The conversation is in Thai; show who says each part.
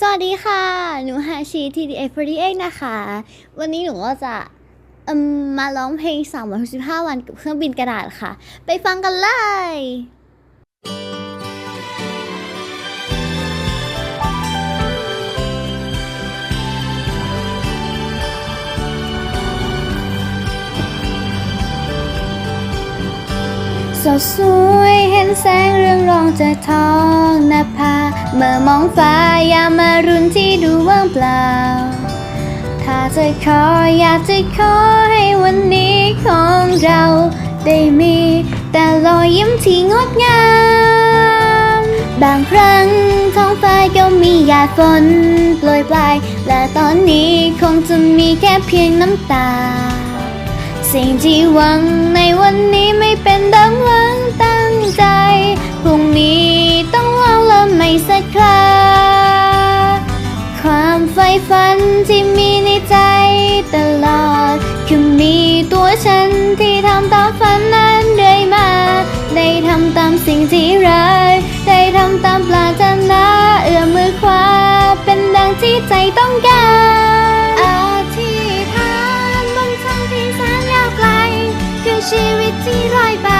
Speaker 1: สวัสดีค่ะ หนูฮาชิ TDA48 นะคะ วันนี้หนูก็จะมมาร้องเพลง 365 วันกับเครื่องบินกระดาษค่ะ ไปฟังกันเลยสดสวยเห็นแสงเรืองรองจากท้องนภา เมื่อมองฟ้ายามมารุณที่ดูว่างเปล่า ถ้าจะขออยากจะขอให้วันนี้ของเราได้มี แต่รอยยิ้มที่งดงาม บางครั้งท้องฟ้าก็มีหยาดฝนโปรยปลาย และตอนนี้คงจะมีแค่เพียงน้ำตา สิ่งที่หวังในวันนี้ไม่เป็น สักคราความใฝ่ฝันที่มีในใจตลอด คือมีตัวฉันที่ทำตามฝันนั้นเรื่อยมา ได้ทำตามสิ่งที่รักได้ทำตามปรารถนาเอื้อมมือขวาเป็นดังที่ใจต้องการอธิษฐานบนทางที่แสนยาวไกล คือชีวิตที่ร้อยไป